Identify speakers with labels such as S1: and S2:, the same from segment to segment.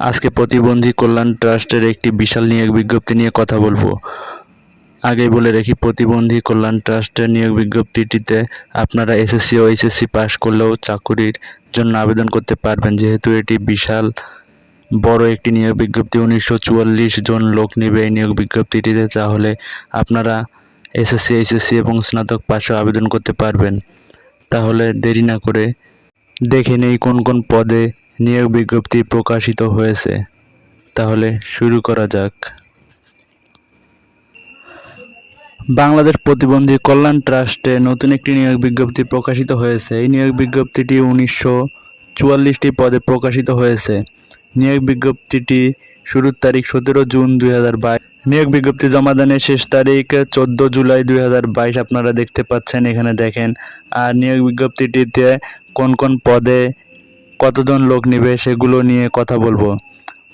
S1: আজকে প্রতিবন্ধী কল্যাণ ট্রাস্টের একটি বিশাল নিয়োগ বিজ্ঞপ্তি নিয়ে কথা বলব। আগে বলে রাখি, প্রতিবন্ধী কল্যাণ ট্রাস্টের নিয়োগ বিজ্ঞপ্তিটিতে আপনারা এসএসসি ও এইচএসসি পাশ করলেও চাকুরির জন্য আবেদন করতে পারবেন। যেহেতু এটি বিশাল বড় একটি নিয়োগ বিজ্ঞপ্তি, উনিশশো চুয়াল্লিশ জন লোক নেবে এই নিয়োগ বিজ্ঞপ্তিটিতে, তাহলে আপনারা এসএসসি এইচএসসি এবং স্নাতক পাশেও আবেদন করতে পারবেন। তাহলে দেরি না করে দেখে নেই কোন কোন পদে নিয়োগ বিজ্ঞপ্তি প্রকাশিত হয়েছে। তাহলে শুরু করা যাক। বাংলাদেশ প্রতিবন্ধী কল্যাণ ট্রাস্টে নতুন একটি নিয়োগ বিজ্ঞপ্তি প্রকাশিত হয়েছে। এই নিয়োগ বিজ্ঞপ্তিটি উনিশশো চুয়াল্লিশটি পদে প্রকাশিত হয়েছে। নিয়োগ বিজ্ঞপ্তিটি শুরুর তারিখ সতেরো জুন দুই হাজার বাইশ। নিয়োগ বিজ্ঞপ্তি জমা দানের শেষ তারিখ চোদ্দ জুলাই দুই হাজার বাইশ আপনারা দেখতে পাচ্ছেন, এখানে দেখেন। আর নিয়োগ বিজ্ঞপ্তিটিতে কোন কোন পদে কতজন লোক নেবে সেগুলো নিয়ে কথা বলব।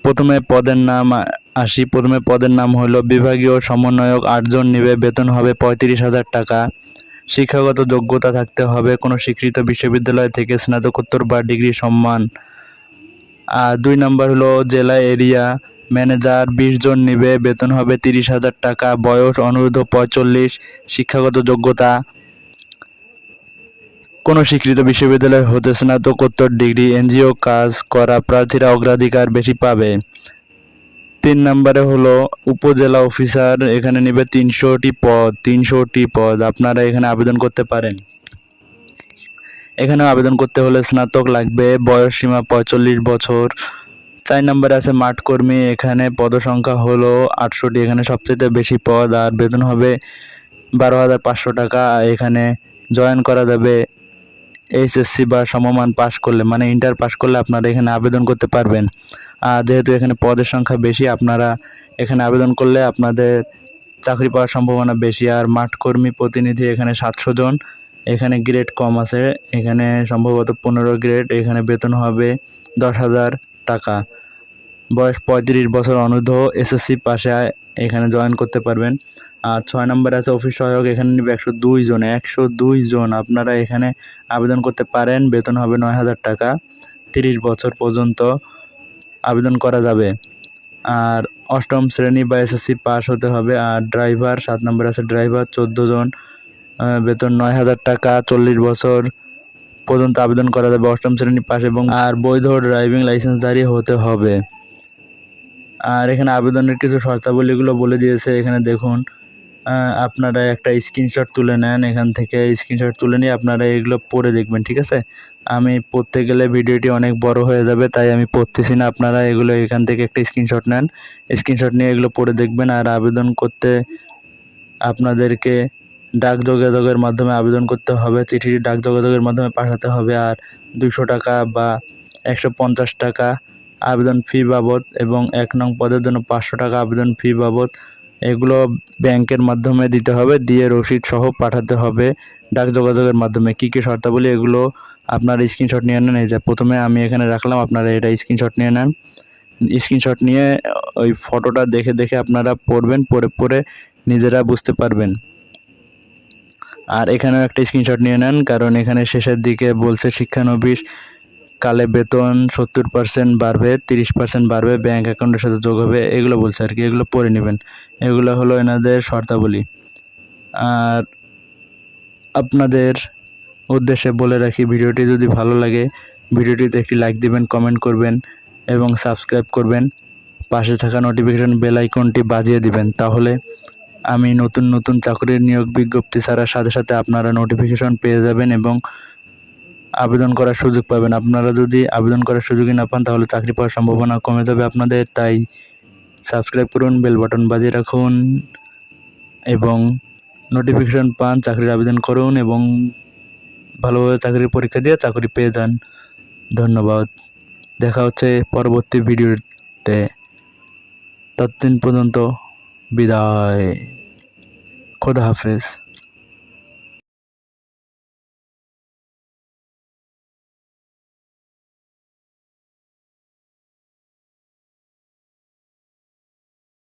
S1: প্রথমে পদের নাম আসি। প্রথমে পদের নাম হলো, বিভাগীয় সমন্বয়ক আটজন নেবে, বেতন হবে পঁয়ত্রিশ হাজার টাকা। শিক্ষাগত যোগ্যতা থাকতে হবে, কোনো স্বীকৃত বিশ্ববিদ্যালয় থেকে স্নাতকোত্তর বা ডিগ্রি সম্মান। আর দুই নম্বর হলো, জেলা এরিয়া ম্যানেজার বিশ জন নেবে, বেতন হবে তিরিশ হাজার টাকা, বয়স অনূর্ধ্ব পঁয়তাল্লিশ, শিক্ষাগত যোগ্যতা কোনো স্বীকৃত বিশ্ববিদ্যালয় হতে স্নাতকোত্তর ডিগ্রি এনজিও কাজ করা প্রার্থীরা অগ্রাধিকার বেশি পাবে। তিন নম্বরে হলো উপজেলা অফিসার, এখানে নেবে তিনশোটি পদ তিনশোটি পদ। আপনারা এখানে আবেদন করতে পারেন। এখানে আবেদন করতে হলে স্নাতক লাগবে, বয়স সীমা পঁয়তাল্লিশ বছর। চার নম্বরে আছে মাঠ কর্মী এখানে পদসংখ্যা হলো আটশোটি এখানে সবচেয়ে বেশি পদ, আর বেতন হবে বারো হাজার পাঁচশো টাকা। এখানে জয়েন করা যাবে এইচএসসি বা সমমান পাশ করলে মানে ইন্টার পাশ করলে আপনারা এখানে আবেদন করতে পারবেন। আর যেহেতু এখানে পদের সংখ্যা বেশি, আপনারা এখানে আবেদন করলে আপনাদের চাকরি পাওয়ার সম্ভাবনা বেশি। আর মাঠ কর্মী প্রতিনিধি এখানে সাতশো জন, এখানে গ্রেড কম আছে। এখানে সম্ভবত পনেরো গ্রেড এখানে বেতন হবে দশ হাজার টাকা। বয়স পঁয়ত্রিশ বছর অনূর্ধ্ব এসএসসি পাশে এখানে জয়েন করতে পারবেন। আর ছয় নম্বরে আছে অফিস সহায়ক, এখানে নিবে একশো দুই জন। একশো দুই জন আপনারা এখানে আবেদন করতে পারেন। বেতন হবে নয় হাজার টাকা। তিরিশ বছর পর্যন্ত আবেদন করা যাবে। আর অষ্টম শ্রেণি বা এসএসসি পাস হতে হবে। আর ড্রাইভার সাত নম্বর আছে ড্রাইভার চোদ্দ জন। বেতন নয় হাজার টাকা। চল্লিশ বছর পর্যন্ত আবেদন করা যাবে অষ্টম শ্রেণি পাস এবং আর বৈধ ড্রাইভিং লাইসেন্সধারী হতে হবে। আর এখানে আবেদনের কিছু শর্তাবলীগুলো বলে দিয়েছে। এখানে দেখুন আপনারা একটা স্ক্রিনশট তুলে নেন। এখান থেকে স্ক্রিনশট তুলে নিয়ে আপনারা এগুলো পড়ে দেখবেন, ঠিক আছে? আমি পড়তে গেলে ভিডিওটি অনেক বড় হয়ে যাবে, তাই আমি পড়তেছি না। আপনারা এগুলো এখান থেকে একটা স্ক্রিনশট নেন। স্ক্রিনশট নিয়ে এগুলো পড়ে দেখবেন আর আবেদন করতে আপনাদেরকে ডাক যোগাযোগের মাধ্যমে আবেদন করতে হবে। চিঠিটি ডাক যোগাযোগের মাধ্যমে পাঠাতে হবে। আর দুশো টাকা বা একশো পঞ্চাশ টাকা আবেদন ফি বাবদ এবং এক নং পদের জন্য পাঁচশো টাকা আবেদন ফি বাবদ, এগুলো ব্যাংকের মাধ্যমে দিতে হবে, দিয়ে রসিদ সহ পাঠাতে হবে ডাক যোগাযোগের মাধ্যমে। কী কী শর্তাবলী এগুলো আপনার স্ক্রিনশট নিয়ে নেন, এই যে প্রথমে আমি এখানে রাখলাম, আপনারা এটা স্ক্রিনশট নিয়ে নেন। স্ক্রিনশট নিয়ে ওই ফটোটা দেখে দেখে আপনারা পড়বেন, পড়ে পড়ে নিজেরা বুঝতে পারবেন। আর এখানেও একটা স্ক্রিনশট নিয়ে নেন, কারণ এখানে শেষের দিকে বলছে শিক্ষানবিশ কালে বেতন সত্তর পার্সেন্ট বাড়বে, তিরিশ পার্সেন্ট বাড়বে ব্যাঙ্ক অ্যাকাউন্টের সাথে যোগ হবে, এগুলো বলছে আর কি, এগুলো পড়ে নেবেন। এগুলো হলো এনাদের শর্তাবলী। আর আপনাদের উদ্দেশ্যে বলে রাখি, ভিডিওটি যদি ভালো লাগে, ভিডিওটিতে একটি লাইক দিবেন কমেন্ট করবেন এবং সাবস্ক্রাইব করবেন। পাশে থাকা নোটিফিকেশান বেল আইকনটি বাজিয়ে দিবেন, তাহলে আমি নতুন নতুন চাকরির নিয়োগ বিজ্ঞপ্তি ছাড়ার সাথে সাথে আপনারা নোটিফিকেশন পেয়ে যাবেন এবং আবেদন করার সুযোগ পাবেন। আপনারা যদি আবেদন করার সুযোগই না পান, তাহলে চাকরি পাওয়ার সম্ভাবনা কমে যাবে আপনাদের। তাই সাবস্ক্রাইব করুন বেল বাটন বাজিয়ে রাখুন এবং নোটিফিকেশন পান, চাকরির আবেদন করুন এবং ভালোভাবে চাকরির পরীক্ষা দিয়ে চাকরি পেয়ে যান। ধন্যবাদ। দেখা হচ্ছে পরবর্তী ভিডিওতে। ততদিন পর্যন্ত বিদায়। খোদা হাফেজ।